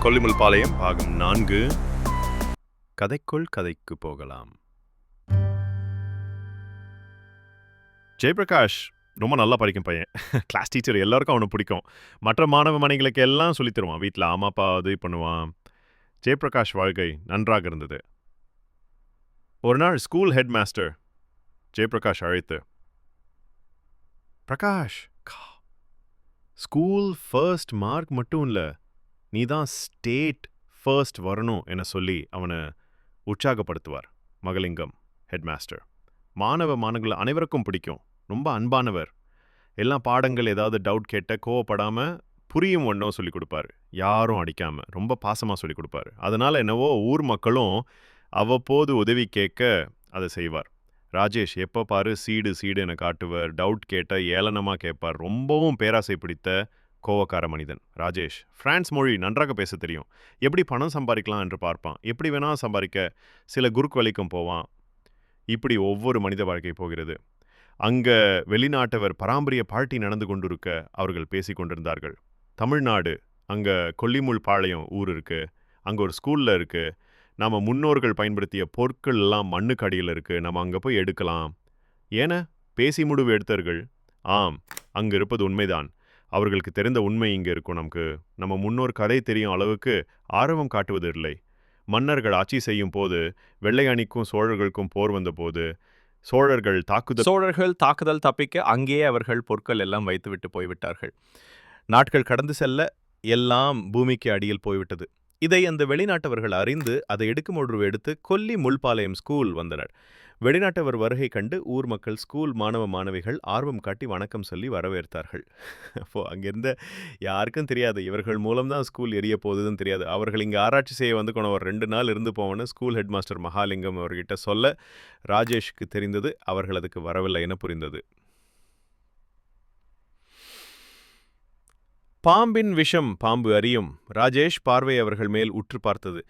கொல்லிமுல் பாளையம் பாகம் நான்கு. கதைக்குள் கதைக்கு போகலாம். ஜெயபிரகாஷ் ரொம்ப நல்லா படிக்கும் பையன். கிளாஸ் டீச்சர் எல்லாருக்கும் அவனை பிடிக்கும். மற்ற மாணவ மனைகளுக்கு எல்லாம் சொல்லித் தருவான். வீட்டில் அம்மா அப்பா அது பண்ணுவான். ஜெயபிரகாஷ் வாழ்க்கை நன்றாக இருந்தது. ஒரு நாள் ஸ்கூல் ஹெட் மாஸ்டர் ஜெயபிரகாஷ் அழைத்து பிரகாஷ் ஸ்கூல் ஃபர்ஸ்ட் மார்க் மட்டும் இல்லை நீ தான் ஸ்டேட் ஃபர்ஸ்ட் வரணும் என சொல்லி அவனை உற்சாகப்படுத்துவார். மகலிங்கம் ஹெட்மாஸ்டர். மாணவ மாணவர்கள் அனைவருக்கும் பிடிக்கும். ரொம்ப அன்பானவர். எல்லா பாடங்கள் ஏதாவது டவுட் கேட்ட கோவப்படாம புரியும் ஒன்றும் சொல்லிக் கொடுப்பாரு. யாரும் அடிக்காம. ரொம்ப பாசமாக சொல்லிக் கொடுப்பாரு. அதனால என்னவோ ஊர் மக்களும் அவ்வப்போது உதவி கேட்க அதை செய்வார். ராஜேஷ் எப்போ பாரு சீடு சீடு என காட்டுவர். டவுட் கேட்ட ஏளனமாக கேட்பார். ரொம்பவும் பேராசை பிடித்த கோவக்கார மனிதன். ராஜேஷ் பிரான்ஸ் மொழி நன்றாக பேச தெரியும். எப்படி பணம் சம்பாதிக்கலாம் என்று பார்ப்பான். எப்படி வேணா சம்பாதிக்க சில குறுக்கு போவான். இப்படி ஒவ்வொரு மனித வாழ்க்கை போகிறது. அங்க வெளிநாட்டவர் பாரம்பரிய பார்ட்டி நடந்து கொண்டிருக்க அவர்கள் பேசி கொண்டிருந்தார்கள். தமிழ்நாடு அங்க கொல்லிமுள் பாளையம் ஊர் இருக்கு. அங்க ஒரு ஸ்கூல்ல இருக்கு. நாம முன்னோர்கள் பயன்படுத்திய பொருட்கள் எல்லாம் மண்ணுக்கு அடியில் இருக்கு. நம்ம அங்கே போய் எடுக்கலாம். ஏன? பேசி முடிவு எடுத்தார்கள். ஆம் அங்கு இருப்பது உண்மைதான். அவர்களுக்கு தெரிந்த உண்மை இங்கே இருக்கும். நமக்கு நம்ம முன்னோர் கதை தெரியும் அளவுக்கு ஆர்வம் காட்டுவது இல்லை மன்னர்கள் ஆட்சி செய்யும் போது வெள்ளை அணிக்கும் சோழர்களுக்கும் போர் வந்த போது சோழர்கள் தாக்குதல் சோழர்கள் தாக்குதல் தப்பிக்க அங்கேயே அவர்கள் பொருட்கள் எல்லாம் வைத்துவிட்டு போய்விட்டார்கள். நாட்கள் கடந்து செல்ல எல்லாம் பூமிக்கு அடியில் போய்விட்டது. இதை அந்த வெளிநாட்டவர்கள் அறிந்து அதை எடுக்குமொழு எடுத்து கொல்லி முள்பாளையம் ஸ்கூல் வந்தனர். வெளிநாட்டவர் வருகை கண்டு ஊர் மக்கள் ஸ்கூல் மாணவ மாணவிகள் ஆர்வம் காட்டி வணக்கம் சொல்லி வரவேற்றார்கள். அப்போ அங்கிருந்த யாருக்கும் தெரியாது. இவர்கள் மூலம்தான் ஸ்கூல் எரிய போகுதுன்னு தெரியாது. அவர்கள் இங்கே ஆராய்ச்சி செய்ய வந்து கொண்டு ஒரு ரெண்டு நாள் இருந்து போவன்னு ஸ்கூல் ஹெட் மாஸ்டர் மகாலிங்கம் அவர்கிட்ட சொல்ல ராஜேஷ்க்கு தெரிந்தது. அவர்கள் அதுக்கு வரவில்லை என புரிந்தது. பாம்பின் விஷம் பாம்பு அறியும். ராஜேஷ் பார்வை அவர்கள் மேல் உற்று பார்த்தது.